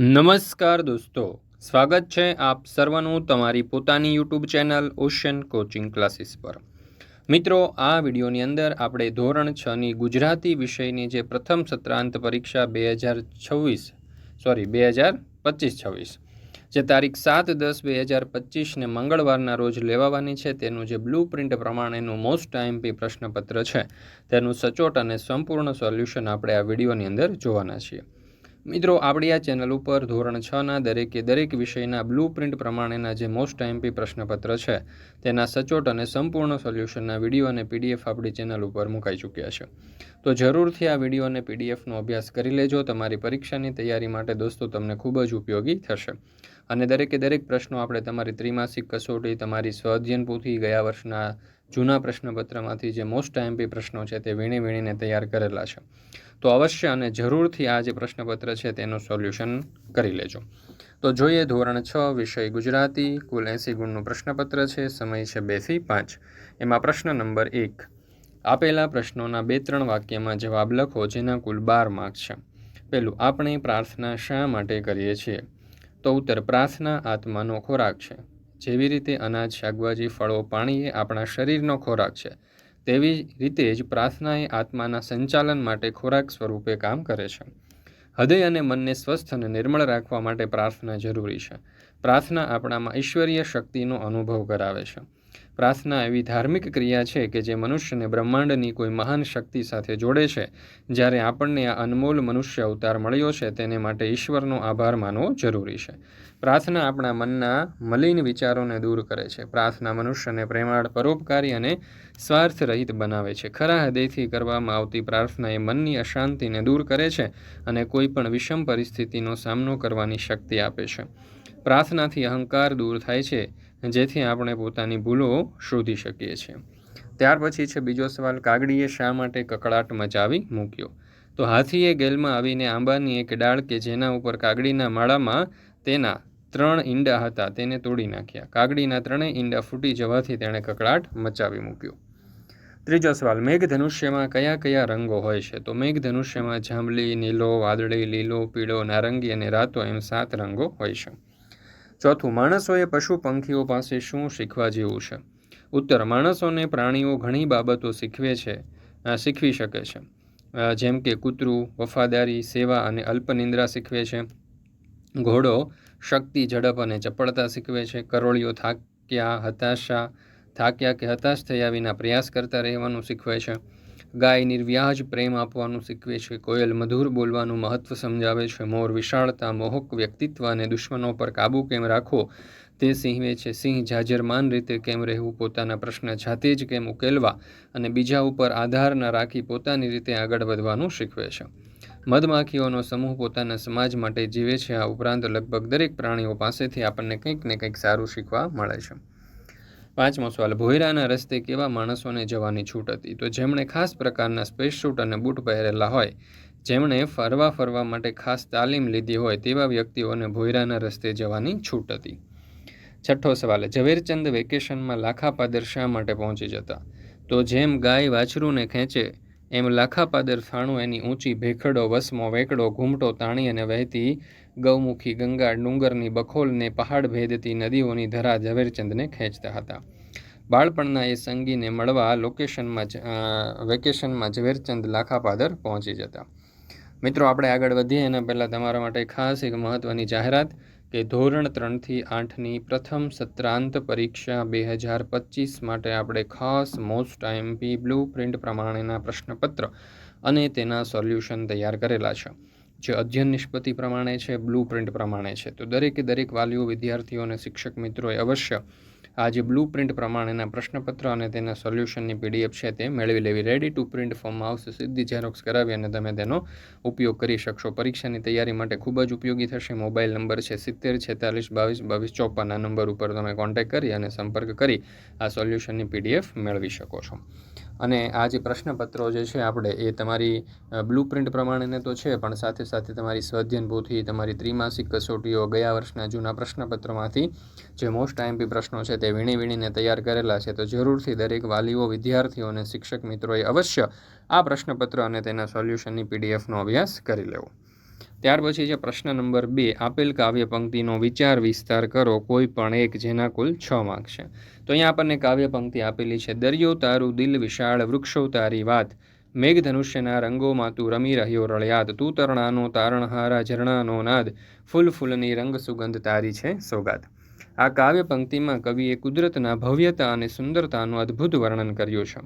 નમસ્કાર દોસ્તો, સ્વાગત છે આપ સર્વનું તમારી પોતાની YouTube channel Ocean coaching classes પર. મિત્રો, આ વિડીયોની અંદર આપણે ધોરણ છની ગુજરાતી વિષયની જે પ્રથમ સત્રાંત પરીક્ષા બે હજાર છવ્વીસ સોરી બે હજાર પચીસ છવ્વીસ, જે તારીખ સાત દસ બે હજાર પચીસને મંગળવારના રોજ લેવાવાની છે, તેનું જે બ્લુ પ્રિન્ટ પ્રમાણેનું મોસ્ટ આઈએમપી પ્રશ્નપત્ર છે, તેનું સચોટ અને સંપૂર્ણ સોલ્યુશન આપણે આ વિડીયોની અંદર જોવાના છીએ. મિત્રો, આપણી આ ચેનલ ઉપર ધોરણ છના દરેકે દરેક વિષયના બ્લુ પ્રિન્ટ પ્રમાણેના જે મોસ્ટ એમપી પ્રશ્નપત્ર છે, તેના સચોટ અને સંપૂર્ણ સોલ્યુશનના વીડિયો અને પીડીએફ આપણી ચેનલ ઉપર મુકાઈ ચૂક્યા છે. તો જરૂરથી આ વીડિયો અને પીડીએફનો અભ્યાસ કરી લેજો. તમારી પરીક્ષાની તૈયારી માટે દોસ્તો, તમને ખૂબ જ ઉપયોગી થશે. અને દરેકે દરેક પ્રશ્નો આપણે તમારી ત્રિમાસિક કસોટી, તમારી સ્વઅધ્યયન પોથી ગયા વર્ષના જૂના પ્રશ્નપત્રમાંથી જે મોસ્ટ એમપી પ્રશ્નો છે તે વીણી વીણીને તૈયાર કરેલા છે. તો અવશ્ય અને જરૂરથી આ જે પ્રશ્નપત્ર છે તેનું સોલ્યુશન કરી લેજો. તો જોઈએ ધોરણ છ, વિષય ગુજરાતી, કુલ એંસી ગુણનું પ્રશ્નપત્ર છે, સમય છે બેથી પાંચ. એમાં પ્રશ્ન નંબર એક. આપેલા પ્રશ્નોના બે ત્રણ વાક્યમાં જવાબ લખો જેના કુલ બાર માર્ક છે. પહેલું, આપણે પ્રાર્થના શા માટે કરીએ છીએ? તો ઉત્તર, પ્રાર્થના આત્માનો ખોરાક છે. જેવી રીતે અનાજ, શાકભાજી, ફળો પાણી એ આપણા શરીરનો ખોરાક છે. તેવી રીતે જ પ્રાર્થના એ આત્માના સંચાલન માટે ખોરાક સ્વરૂપે કામ કરે છે. હૃદય અને મનને સ્વસ્થ અને નિર્મળ રાખવા માટે પ્રાર્થના જરૂરી છે. પ્રાર્થના આપણામાં ઈશ્વરીય શક્તિનો અનુભવ કરાવે છે. પ્રાર્થના એવી ધાર્મિક ક્રિયા છે કે જે મનુષ્યને બ્રહ્માંડની કોઈ મહાન શક્તિ સાથે જોડે છે. જ્યારે આપણને આ અનમોલ મનુષ્ય અવતાર મળ્યો છે, તેને માટે ઈશ્વરનો આભાર માનવો જરૂરી છે. પ્રાર્થના આપણા મનના મલિન વિચારોને દૂર કરે છે. પ્રાર્થના મનુષ્યને પ્રેમાળ, પરોપકારી અને સ્વાર્થ રહિત બનાવે છે. ખરા હૃદયથી કરવામાં આવતી પ્રાર્થના એ મનની અશાંતિને દૂર કરે છે અને કોઈ પણ વિષમ પરિસ્થિતિનો સામનો કરવાની શક્તિ આપે છે. પ્રાર્થનાથી અહંકાર દૂર થાય છે. જેથી આપણે પોતાની ભૂલો શોધી શકીએ છીએ. ત્યાર પછી છે, બીજો સવાલ, કાગડીએ શા માટે કકળાટ મચાવી મૂક્યો? તો હાથીએ ગેલમાં આવીને આંબાની એક ડાળ કે જેના ઉપર કાગડીના માળામાં તેના ત્રણ ઈંડા હતા, તેને તોડી નાખ્યા. કાગડીના ત્રણેય ઈંડા ફૂટી જવાથી તેણે કકળાટ મચાવી મૂક્યો. ત્રીજો સવાલ, મેઘધનુષ્યમાં કયા કયા રંગો હોય છે? તો મેઘધનુષ્યમાં જાંબલી, નીલો, વાદળી, લીલો, પીળો, નારંગી અને રાતો એમ સાત રંગો હોય છે. ચોથું, માણસોએ પશુ પંખીઓ પાસે શું શીખવા જેવું છે? ઉત્તર, માણસોને પ્રાણીઓ ઘણી બાબતો શીખવે છે શીખવી શકે છે. જેમ કે કૂતરું, વફાદારી, સેવા અને અલ્પનિંદ્રા શીખવે છે. ઘોડો શક્તિ, ઝડપ અને ચપળતા શીખવે છે. કરોળીઓ થાક્યા, હતાશા, થાક્યા કે હતાશ થયા વિના પ્રયાસ કરતા રહેવાનું શીખવે છે. ગાય નિર્વ્યાજ પ્રેમ આપવાનું શીખવે છે. કોયલ મધુર બોલવાનું મહત્વ સમજાવે છે. મોર વિશાળતા, મોહક વ્યક્તિત્વ અને દુશ્મનો પર કાબૂ કેમ રાખવો તે સિંહવે છે. સિંહ જાજરમાન રીતે કેમ રહેવું, પોતાના પ્રશ્ન જાતે જ કેમ ઉકેલવા અને બીજા ઉપર આધાર ન રાખી પોતાની રીતે આગળ વધવાનું શીખવે છે. મધમાખીઓનો સમૂહ પોતાના સમાજ માટે જીવે છે. આ ઉપરાંત લગભગ દરેક પ્રાણીઓ પાસેથી આપણને કંઈક ને કંઈક સારું શીખવા મળે છે. પાંચમો સવાલ, ભોયરાના રસ્તે કેવા માણસોને જવાની છૂટ હતી? તો જેમણે ખાસ પ્રકારના સ્પેસ શૂટ અને બૂટ પહેરેલા હોય, જેમણે ફરવા ફરવા માટે ખાસ તાલીમ લીધી હોય, તેવા વ્યક્તિઓને ભોયરાના રસ્તે જવાની છૂટ હતી. છઠ્ઠો સવાલ, ઝવેરચંદ વેકેશનમાં લાખા પાદર શા માટે પહોંચી જતા? તો જેમ ગાય વાછરૂને ખેંચે એમ લાખાપાદર થાણું એની ઊંચી ભેખડો, વસમો, વેકડો, ઘૂમટો તાણી અને વહેતી ગૌમુખી ગંગા ડુંગરની બખોલને પહાડ ભેદતી નદીઓની ધરા ઝવેરચંદને ખેંચતા હતા. બાળપણના એ સંગીને મળવા લોકેશનમાં વેકેશનમાં ઝવેરચંદ લાખાપાદર પહોંચી જતા. મિત્રો, આપણે આગળ વધીએ. એના પહેલાં તમારા માટે ખાસ એક મહત્ત્વની જાહેરાત. કે ધોરણ ત્રણથી આઠની પ્રથમ સત્રાંત પરીક્ષા બે હજાર પચીસ માટે આપણે ખાસ મોસ્ટ આઈએમપી બ્લુ પ્રિન્ટ પ્રમાણેના પ્રશ્નપત્ર અને તેના સોલ્યુશન તૈયાર કરેલા છે. જે અધ્યયન નિષ્પત્તિ પ્રમાણે છે બ્લુ પ્રિન્ટ પ્રમાણે છે. તો દરેકે દરેક વાલીઓ, વિદ્યાર્થીઓ અને શિક્ષક મિત્રોએ અવશ્ય આ જે બ્લુ પ્રિન્ટ પ્રમાણેના પ્રશ્નપત્ર અને તેના સોલ્યુશનની પીડીએફ છે તે મેળવી લેવી. રેડી ટુ પ્રિન્ટ ફોર્મમાં આવશે. સીધી ઝેરોક્સ કરાવી અને તમે તેનો ઉપયોગ કરી શકશો. પરીક્ષાની તૈયારી માટે ખૂબ જ ઉપયોગી થશે. મોબાઈલ નંબર છે સિત્તેર, છેતાલીસ, બાવીસ બાવીસ, ચોપન. આ નંબર ઉપર તમે કોન્ટેક્ટ કરી અને સંપર્ક કરી આ સોલ્યુશનની પીડીએફ મેળવી શકો છો. અને આ જે પ્રશ્નપત્રો જે છે આપણે એ તમારી બ્લુ પ્રિન્ટ પ્રમાણેને તો છે, પણ સાથે સાથે તમારી સ્વાધ્યન પોથી તમારી ત્રિમાસિક કસોટીઓ ગયા વર્ષના જૂના પ્રશ્નપત્રોમાંથી જે મોસ્ટ આઈએમપી પ્રશ્નો છે તે વીણી વીણીને તૈયાર કરેલા છે. તો જરૂરથી દરેક વાલીઓ, વિદ્યાર્થીઓ અને શિક્ષક મિત્રોએ અવશ્ય આ પ્રશ્નપત્ર અને તેના સોલ્યુશનની પીડીએફનો અભ્યાસ કરી લેવો. ત્યાર પછી છે પ્રશ્ન નંબર બે, આપેલ કાવ્ય પંક્તિનો વિચાર વિસ્તાર કરો, કોઈ પણ એક જેના કુલ છ માર્ક છે. તો અહીંયા આપણને કાવ્ય પંક્તિ આપેલી છે, દરિયો તારું દિલ વિશાળ, વૃક્ષો તારી વાત, મેઘધનુષ્યના રંગોમાં તું રમી રહ્યો રળિયાદ, તું તરણાનો તારણહારા ઝરણાનો નાદ, ફૂલ ફૂલની રંગ સુગંધ તારી છે સોગાદ. આ કાવ્ય પંક્તિમાં કવિએ કુદરતના ભવ્યતા અને સુંદરતાનું અદ્ભુત વર્ણન કર્યું છે.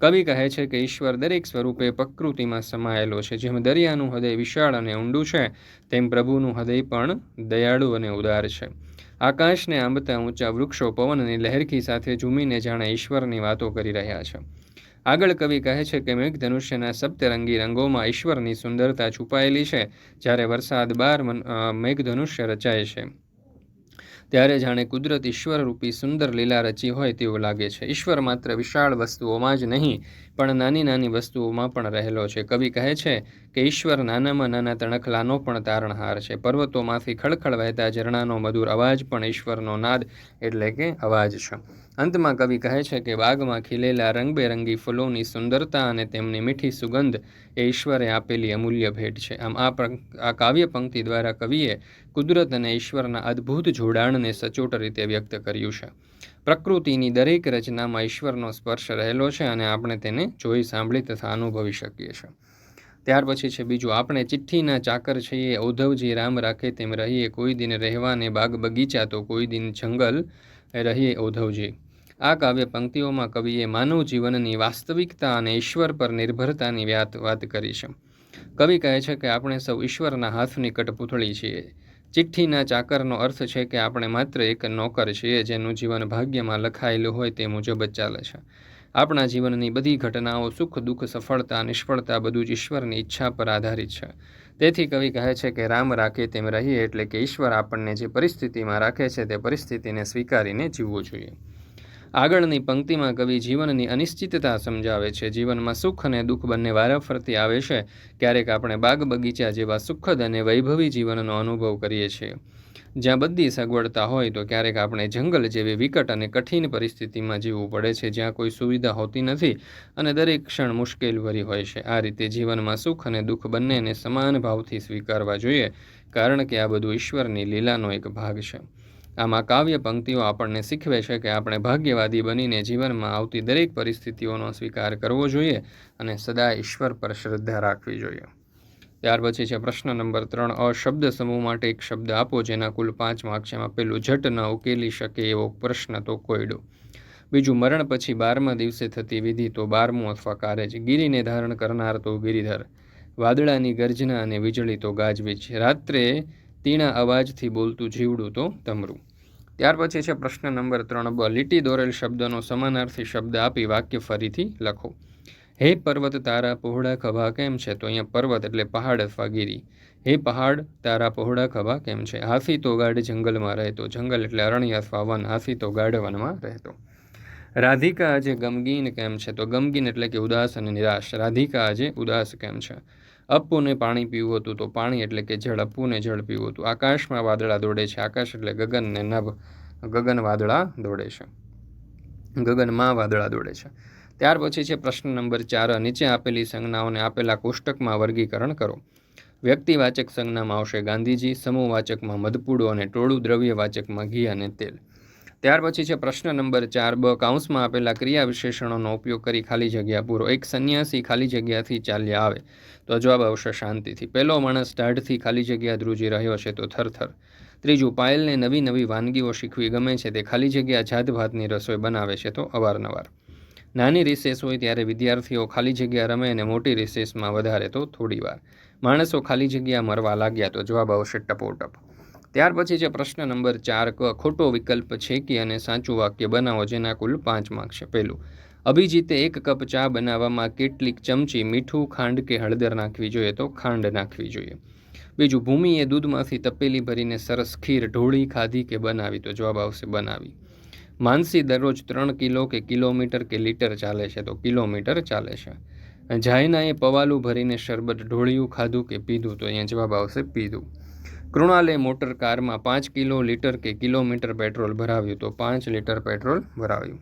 કવિ કહે છે કે ઈશ્વર દરેક સ્વરૂપે પ્રકૃતિમાં સમાયેલો છે. જેમ દરિયાનું હૃદય વિશાળ અને ઊંડું છે, તેમ પ્રભુનું હૃદય પણ દયાળુ અને ઉદાર છે. આકાશને આંબતા ઊંચા વૃક્ષો પવનની લહેરખી સાથે ઝૂમીને જાણે ઈશ્વરની વાતો કરી રહ્યા છે. આગળ કવિ કહે છે કે મેઘધનુષ્યના સપ્તરંગી રંગોમાં ઈશ્વરની સુંદરતા છુપાયેલી છે, જ્યારે વરસાદ બાર મેઘધનુષ્ય રચાય છે. ત્યારે જાણે કુદરત ઈશ્વરરૂપી સુંદર લીલા રચી હોય તેવું લાગે છે. ઈશ્વર માત્ર વિશાળ વસ્તુઓમાં જ નહીં, પણ નાની નાની વસ્તુઓમાં પણ રહેલો છે. કવિ કહે છે કે ઈશ્વર નાનામાં નાના તણખલાનો પણ તારણહાર છે. પર્વતોમાંથી ખળખળ વહેતા ઝરણાનો મધુર અવાજ પણ ઈશ્વરનો નાદ એટલે કે અવાજ છે. અંતમાં કવિ કહે છે કે બાગમાં ખીલેલા રંગબેરંગી ફૂલોની સુંદરતા અને તેમની મીઠી સુગંધ એ ઈશ્વરે આપેલી અમૂલ્ય ભેટ છે. આમ આ આ કાવ્ય પંક્તિ દ્વારા કવિએ કુદરત અને ઈશ્વરના અદ્ભુત જોડાણને સચોટ રીતે વ્યક્ત કર્યું છે. પ્રકૃતિની દરેક રચનામાં ઈશ્વરનો સ્પર્શ રહેલો છે અને આપણે તેને જોઈ, સાંભળી તથા અનુભવી શકીએ છીએ. ત્યાર પછી છે બીજું, આપણે ચિઠ્ઠીના ચાકર છીએ ઉદ્ધવજી રામ રાખે તેમ રહીએ, કોઈ દિન રહેવાને બાગ બગીચા તો કોઈ દિન જંગલ રહીએ ઉદ્ધવજી આ કાવ્ય પંક્તિઓમાં કવિએ માનવ જીવનની વાસ્તવિકતા અને ઈશ્વર પર નિર્ભરતાની વાત વાત કરી છે. કવિ કહે છે કે આપણે સૌ ઈશ્વરના હાથની કટપૂતળી છીએ. ચિઠ્ઠીના ચાકરનો અર્થ છે કે આપણે માત્ર એક નોકર છીએ જેનું જીવન ભાગ્યમાં લખાયેલું હોય તે મુજબ જ ચાલે છે. આપણા જીવનની બધી ઘટનાઓ સુખ, દુઃખ, સફળતા, નિષ્ફળતા બધું જ ઈશ્વરની ઈચ્છા પર આધારિત છે. તેથી કવિ કહે છે કે રામ રાખે તેમ રહીએ એટલે કે ઈશ્વર આપણને જે પરિસ્થિતિમાં રાખે છે તે પરિસ્થિતિને સ્વીકારીને જીવવું જોઈએ. આગળની પંક્તિમાં કવિ જીવનની અનિશ્ચિતતા સમજાવે છે. જીવનમાં સુખ અને દુઃખ બંને વારાફરતી આવે છે. ક્યારેક આપણે બાગ બગીચા જેવા સુખદ અને વૈભવી જીવનનો અનુભવ કરીએ છીએ. જ્યાં બધી સગવડતા હોય તો ક્યારેક આપણે જંગલ જેવી વિકટ અને કઠિન પરિસ્થિતિમાં જીવવું પડે છે, જ્યાં કોઈ સુવિધા હોતી નથી અને દરેક ક્ષણ મુશ્કેલભરી હોય છે. આ રીતે જીવનમાં સુખ અને દુઃખ બંનેને સમાન ભાવથી સ્વીકારવા જોઈએ, કારણ કે આ બધું ઈશ્વરની લીલાનો એક ભાગ છે. આમાં કાવ્ય પંક્તિઓ આપણને શીખવે છે કે આપણે ભાગ્યવાદી બનીને જીવનમાં આવતી દરેક પરિસ્થિતિઓનો સ્વીકાર કરવો જોઈએ અને સદા ઈશ્વર પર શ્રદ્ધા રાખવી જોઈએ. ત્યાર પછી છે પ્રશ્ન નંબર ત્રણ, અ શબ્દ સમૂહ માટે એક શબ્દ આપો જેના કુલ પાંચ માર્ક છે. એમાં પેલું ઝટ ન ઉકેલી શકે એવો પ્રશ્ન તો કોયડો. બીજું, મરણ પછી બારમા દિવસે થતી વિધિ તો બારમું અથવા કારેજ ગીરીને ધારણ કરનાર તો ગિરિધર. વાદળાની ગર્જના અને વીજળી તો ગાજવીજ રાત્રે તીણા અવાજથી બોલતું જીવડું તો તમરું. ત્યાર પછી છે પ્રશ્ન નંબર ત્રણ, બ, લીટી દોરેલ શબ્દનો સમાનાર્થી શબ્દ આપી વાક્ય ફરીથી લખો. હે પર્વત, તારા પહોળા ખભા કેમ છે? તો અહીંયા પર્વત એટલે પહાડ અથવા ગીરી. હે પહાડ, તારા પહોળા ખભા કેમ છે? હાથી તો ગાઢ જંગલમાં રહેતો. જંગલ એટલે અરણ્ય અથવા વન. હાથી તો ગાઢ વનમાં રહેતો. રાધિકા આજે ગમગીન કેમ છે? તો ગમગીન એટલે કે ઉદાસ અને નિરાશ. રાધિકા આજે ઉદાસ કેમ છે? અપ્પુને પાણી પીવું હતું તો પાણી એટલે કે જળ. અપ્પુને જળ પીવું હતું. આકાશમાં વાદળા દોડે છે. આકાશ એટલે ગગનને નભ. ગગન વાદળા દોડે છે. ગગનમાં વાદળા દોડે છે. ત્યાર પછી છે પ્રશ્ન નંબર ચાર, નીચે આપેલી સંજ્ઞાઓને આપેલા કોષ્ટકમાં વર્ગીકરણ કરો. વ્યક્તિવાચક સંજ્ઞામાં આવશે ગાંધીજી, સમૂહવાચકમાં મધપૂડો અને ટોળું દ્રવ્યવાચકમાં ઘી અને તેલ. ત્યાર પછી છે પ્રશ્ન નંબર ચાર, બ કાઉન્સમાં આપેલા ક્રિયા વિશેષણોનો ઉપયોગ કરી ખાલી જગ્યા પૂરો. એક સંન્યાસી ખાલી જગ્યાથી ચાલ્યા આવે તો જવાબ આવશે શાંતિથી. પહેલો માણસ દાઢથી ખાલી જગ્યા ધ્રુજી રહ્યો છે તો થરથર. ત્રીજું, પાયલને નવી નવી વાનગીઓ શીખવી ગમે છે તે ખાલી જગ્યા જાત ભાતની રસોઈ બનાવે છે તો અવારનવાર. નાની રિસેસ હોય ત્યારે વિદ્યાર્થીઓ ખાલી જગ્યા રમે અને મોટી રિસેસમાં વધારે તો થોડીવાર માણસો ખાલી જગ્યા મરવા લાગ્યા તો જવાબ આવશે ટપોટપ. ત્યાર પછી છે પ્રશ્ન નંબર ચાર, ક, ખોટો વિકલ્પ છે કે અને સાચું વાક્ય બનાવો જેના કુલ પાંચ માર્ક છે? પહેલું, અભિજીતે એક કપ ચા બનાવવામાં કેટલીક ચમચી મીઠું ખાંડ કે હળદર નાખવી જોઈએ તો ખાંડ નાખવી જોઈએ. બીજું, ભૂમિએ દૂધમાંથી તપેલી ભરીને સરસ ખીર ઢોળી ખાધી કે બનાવી? તો જવાબ આવશે બનાવી. માનસી દરરોજ ત્રણ કિલો કે કિલોમીટર કે લીટર ચાલે છે, તો કિલોમીટર ચાલે છે. જાયનાએ પવાલું ભરીને શરબત ઢોળિયું ખાધું કે પીધું, તો અહીંયા જવાબ આવશે પીધું. કૃણાલે મોટર કારમાં પાંચ કિલો લીટર કે કિલોમીટર પેટ્રોલ ભરાવ્યું, તો પાંચ લીટર પેટ્રોલ ભરાવ્યું.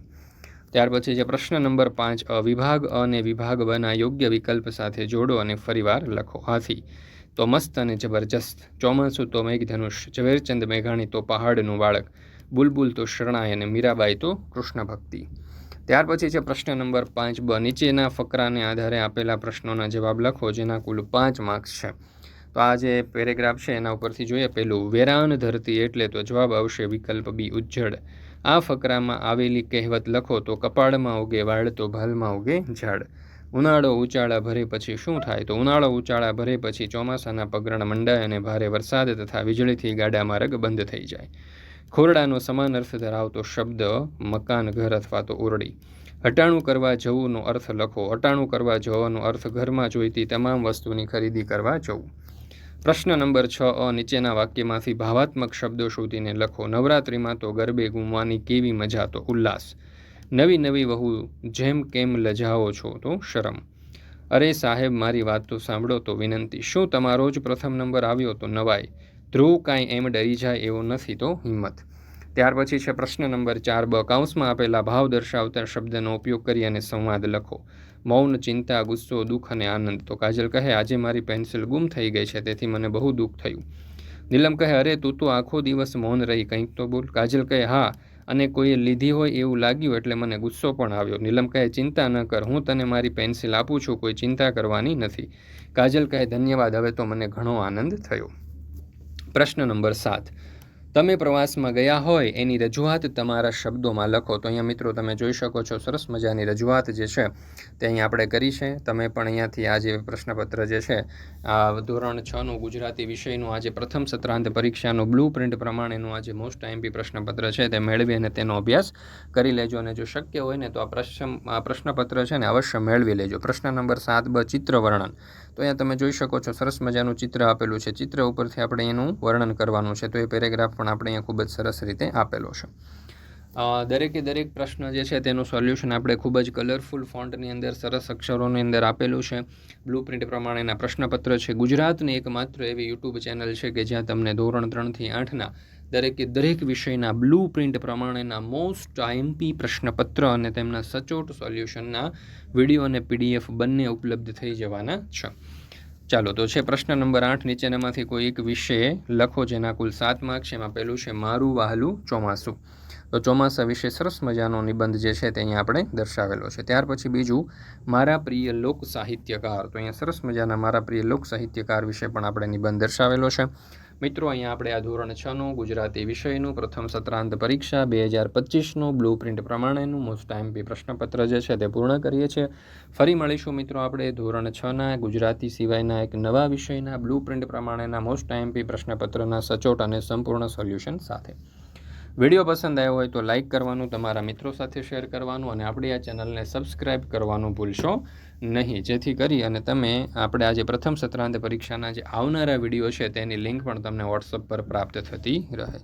ત્યાર પછી જે પ્રશ્ન નંબર પાંચ, અ વિભાગ અને વિભાગ બના યોગ્ય વિકલ્પ સાથે જોડો અને ફરીવાર લખો હાથી. તો મસ્ત અને જબરજસ્ત. ચોમાસું તો મેઘધનુષ, ઝવેરચંદ મેઘાણી તો પહાડનું બાળક. બુલબુલ તો શરણાઈ અને મીરાબાઈ તો કૃષ્ણ ભક્તિ ત્યાર પછી છે પ્રશ્ન નંબર પાંચ બ. નીચેના ફકરાને આધારે આપેલા પ્રશ્નોના જવાબ લખો, જેના કુલ પાંચ માર્ક્સ છે. તો આ જે પેરેગ્રાફ છે, એના ઉપરથી જોઈએ પેલું, વેરાન ધરતી એટલે તો જવાબ આવશે વિકલ્પ બી ઉજ્જડ. આ ફકરામાં આવેલી કહેવત લખો તો કપાળમાં ઉગે, વાળ તો ભાલમાં ઉગે ઝાડ. ઉનાળો ઉચાળા ભરે પછી શું થાય? તો ઉનાળો ઉચાળા ભરે પછી ચોમાસાના પગરણ મંડાય અને ભારે વરસાદ તથા વીજળીથી ગાડા માર્ગ બંધ થઈ જાય. ખોરડાનો સમાન અર્થ ધરાવતો શબ્દ, મકાન, ઘર અથવા તો ઓરડી હટાણું કરવા જવુંનો અર્થ લખો. હટાણું કરવા જવાનો અર્થ ઘરમાં જોઈતી તમામ વસ્તુની ખરીદી કરવા જવું. પ્રશ્ન નંબર છ, અ, નીચેના વાક્યમાંથી ભાવાત્મક શબ્દો શોધીને લખો. નવરાત્રિમાં તો ગરબે ગુમવાની કેવી મજા, તો ઉલ્લાસ. નવી નવી વહુ જેમ કેમ લજાવો છો, તો શરમ. અરે સાહેબ, મારી વાત તો સાંભળો તો વિનંતી. શું તમારો જ પ્રથમ નંબર આવ્યો તો નવાઈ. ધ્રુવ કાંઈ એમ ડરી જાય એવો નથી તો હિંમત. ત્યાર પછી છે પ્રશ્ન નંબર ચાર, બ કાઉન્સમાં આપેલા ભાવ દર્શાવતા શબ્દનો ઉપયોગ કરી અને સંવાદ લખો. મૌન, ચિંતા, ગુસ્સો, દુઃખ અને આનંદ. તો કાજલ કહે, આજે મારી પેન્સિલ ગુમ થઈ ગઈ છે, તેથી મને બહુ દુઃખ થયું. નીલમ કહે, અરે, તું તો આખો દિવસ મૌન રહી, કંઈક તો બોલ. કાજલ કહે, હા, અને કોઈએ લીધી હોય એવું લાગ્યું એટલે મને ગુસ્સો પણ આવ્યો. નીલમ કહે, ચિંતા ન કર, હું તને મારી પેન્સિલ આપું છું, કોઈ ચિંતા કરવાની નથી. કાજલ કહે, ધન્યવાદ, હવે તો મને ઘણો આનંદ થયો. પ્રશ્ન નંબર સાત. તમે પ્રવાસમાં ગયા હોય એની રજૂઆત તમારા શબ્દોમાં લખો. તો અહીંયા મિત્રો તમે જોઈ શકો છો, સરસ મજાની રજૂઆત જે છે તે અહીં આપણે કરી છે. તમે પણ અહીંયાથી આ જે પ્રશ્નપત્ર જે છે, આ ધોરણ છનું ગુજરાતી વિષયનું આજે પ્રથમ સત્રાંત પરીક્ષાનું બ્લુ પ્રિન્ટ પ્રમાણેનું આજે મોસ્ટ આઈએમપી પ્રશ્નપત્ર છે તે મેળવી અને તેનો અભ્યાસ કરી લેજો. અને જો શક્ય હોય ને તો આ પ્રશ્ન, આ પ્રશ્નપત્ર છે ને અવશ્ય મેળવી લેજો. પ્રશ્ન નંબર સાત બ ચિત્ર વર્ણન તો અહીંયા તમે જોઈ શકો છો, સરસ મજાનું ચિત્ર આપેલું છે. ચિત્ર ઉપરથી આપણે એનું વર્ણન કરવાનું છે. તો એ પેરેગ્રાફ પણ આપણે અહીંયા ખૂબ જ સરસ રીતે આપેલો છે. દરેકે દરેક પ્રશ્ન જે છે તેનું સોલ્યુશન આપણે ખૂબ જ કલરફુલ ફોન્ટની અંદર, સરસ અક્ષરોની અંદર આપેલું છે. બ્લુ પ્રિન્ટ પ્રમાણેના પ્રશ્નપત્ર છે. ગુજરાતની એકમાત્ર એવી યુટ્યુબ ચેનલ છે કે જ્યાં તમને ધોરણ ત્રણથી આઠના દરેકે દરેક વિષયના બ્લુ પ્રિન્ટ પ્રમાણેના મોસ્ટ આઈએમપી પ્રશ્નપત્ર અને તેમના સચોટ સોલ્યુશનના વીડિયો અને પીડીએફ બંને ઉપલબ્ધ થઈ જવાના છે. ચાલો, તો છે પ્રશ્ન નંબર આઠ. નીચેનામાંથી કોઈ એક વિષય લખો જેના કુલ સાત માર્ક છે. એમાં પહેલું છે મારું વહાલું ચોમાસું. તો ચોમાસા વિશે સરસ મજાનો નિબંધ જે છે તે અહીંયા આપણે દર્શાવેલો છે. ત્યાર પછી બીજું, મારા પ્રિય લોક સાહિત્યકાર. તો અહીંયા સરસ મજાના મારા પ્રિય લોક સાહિત્યકાર વિશે પણ આપણે નિબંધ દર્શાવેલો છે. મિત્રો, અહીંયા આપણે આ ધોરણ છનું ગુજરાતી વિષયનું પ્રથમ સત્રાંત પરીક્ષા, બે હજાર પચીસનું બ્લુ પ્રિન્ટ પ્રમાણેનું મોસ્ટ એમપી પ્રશ્નપત્ર જે છે તે પૂર્ણ કરીએ છીએ. ફરી મળીશું મિત્રો આપણે ધોરણ છના ગુજરાતી સિવાયના એક નવા વિષયના બ્લુ પ્રિન્ટ પ્રમાણેના મોસ્ટ એમપી પ્રશ્નપત્રના સચોટ અને સંપૂર્ણ સોલ્યુશન સાથે. વીડિયો પસંદ આવ્યો હોય તો લાઇક કરવાનું, તમારા મિત્રો સાથે શેર કરવાનું અને આપણી આ ચેનલને સબસ્ક્રાઇબ કરવાનું ભૂલશો નહીં. જેથી કરી અને તમે આપણે આજે પ્રથમ સત્રાંત પરીક્ષાના જે આવનારા વીડિયો છે તેની લિંક પણ તમને વોટ્સઅપ પર પ્રાપ્ત થતી રહે.